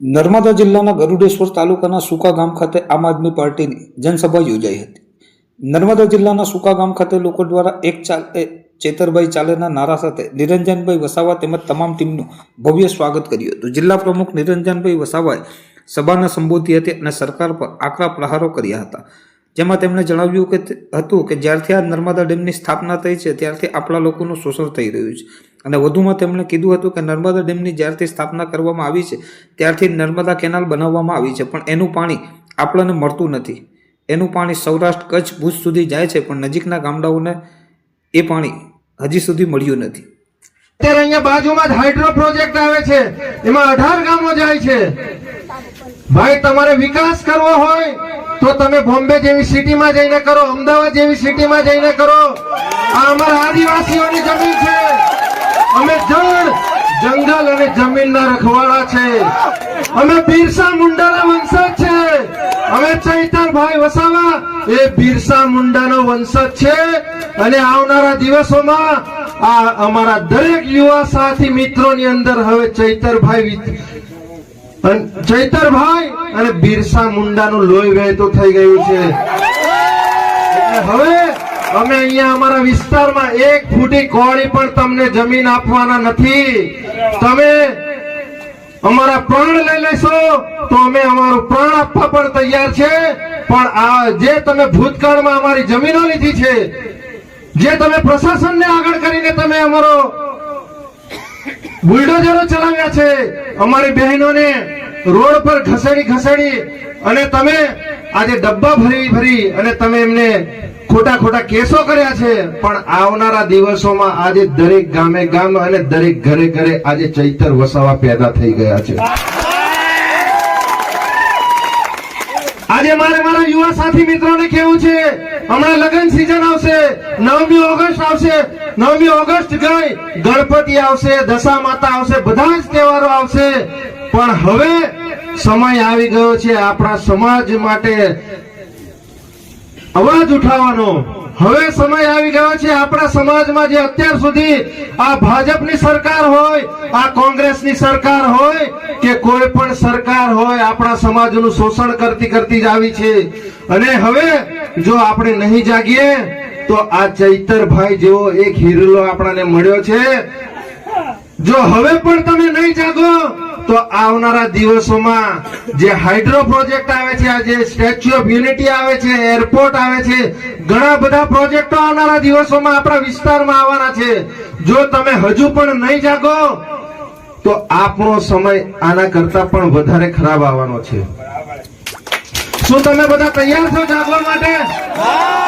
નર્મદા જિલ્લાના ગરુડેશ્વર તાલુકાના સુકા ગામ ખાતે આમ આદમી પાર્ટીની જનસભા યોજાઈ હતી. નર્મદા જિલ્લાના સુકા ગામ ખાતે લોકો દ્વારા એક ચાલ ચેતરભાઈ ચાલેના નારા સાથે નિરંજનભાઈ વસાવા તેમજ તમામ ટીમનું ભવ્ય સ્વાગત કર્યું હતું. જિલ્લા પ્રમુખ નિરંજનભાઈ વસાવાએ સભાને સંબોધી હતી અને સરકાર પર આકરા પ્રહારો કર્યા હતા. જેમાં તેમણે જણાવ્યું કે હતું કે જ્યારથી આ નર્મદા ડેમની સ્થાપના થઈ છે, ત્યારથી આપણા લોકોનું શોષણ થઈ રહ્યું છે. અને વધુમાં તેમણે કીધું હતું કે નર્મદા ડેમની જ્યારથી સ્થાપના કરવામાં આવી છે, ત્યારથી નર્મદા કેનાલ બનાવવામાં આવી છે, પણ એનું પાણી આપણને મળતું નથી. એનું પાણી સૌરાષ્ટ્ર કચ્છ ભુજ સુધી જાય છે, પણ નજીકના ગામડાઓને એ પાણી હજી સુધી મળ્યું નથી. અત્યારે અહીંયા બાજુમાં જ હાઇડ્રો પ્રોજેક્ટ આવે છે. એમાં અઢાર ગામો જાય છે. ભાઈ, તમારે વિકાસ કરવો હોય તો તમે બોમ્બે જેવી સિટીમાં જઈને કરો, અમદાવાદ જેવી સિટીમાં જઈને કરો. આ અમારા આદિવાસીઓની જમીન છે. અમે જળ, જંગલ અને જમીનના રખવાળા છે. અમે બિરસા મુંડાના વંશજ છે. અમે ચૈતરભાઈ વસાવા, એ બિરસા મુંડાનો વંશજ છે. અને આવનારા દિવસોમાં આ અમારા દરેક યુવા સાથી મિત્રોની અંદર હવે ચૈતરભાઈ ચૈતરભાઈ અને બિરસા મુંડાનું લોહી વહેતું થઈ ગયું છે. હવે અમે અહીંયા અમારા વિસ્તારમાં એક ફૂટી કોળી પણ તમને જમીન આપવાના નથી. તમે અમારા પ્રાણ લઈ લેશો તો અમે અમારું પ્રાણ આપવા પણ તૈયાર છે. પણ આ જે તમે ભૂતકાળમાં અમારી જમીનો લીધી છે, જે તમે પ્રશાસનને આગળ કરીને તમે અમારો બુલડોઝરો ચલાવ્યા છે, અમારી બહેનોને રોડ પર ઘસેડી ઘસેડી અને તમે આજે ડબ્બા ભરી ભરી અને તમે એમને ખોટા ખોટા કેસો કર્યા છે. પણ આવનારા દિવસોમાં આજે દરેક ગામે ગામ અને દરેક ઘરે ઘરે આજે ચૈતર વસાવા પેદા થઈ ગયા છે. આજે મારે મારા યુવા સાથી મિત્રોને કેવું છે, હમણાં લગ્ન સિઝન આવશે, નવમી ઓગસ્ટ આવશે, નવમી ઓગસ્ટ ગઈ, ગણપતિ આવશે દશા માતા આવશે, બધા જ તહેવારો આવશે. પણ હવે સમય આવી ગયો છે. આપણા સમાજ માટે અવાજ ઉઠાવવાનો. હવે સમય આવી ગયો છે. આપણા સમાજમાં જે અત્યાર સુધી આ ભાજપની સરકાર હોય, આ કોંગ્રેસની સરકાર હોય કે કોઈ પણ સરકાર હોય, આપણા સમાજનું શોષણ કરતી કરતી જ આવી છે. અને હવે જો આપણે નહીં જાગીએ, તો આ ચૈતરભાઈ જેવો એક હિરલો આપણાને મળ્યો છે. જો હવે પણ તમે નહીં જાગો તો આવનારા દિવસોમાં જે હાઇડ્રો પ્રોજેક્ટ આવે છે, આ જે સ્ટેચ્યુ ઓફ યુનિટી આવે છે, એરપોર્ટ આવે છે, ઘણા બધા પ્રોજેક્ટો આવનારા દિવસોમાં આપણા વિસ્તારમાં આવવાના છે. જો તમે હજુ પણ નહીં જાગો, તો આપણો સમય આના કરતા પણ વધારે ખરાબ આવવાનો છે. શું તમે બધા તૈયાર છો જાગવા માટે?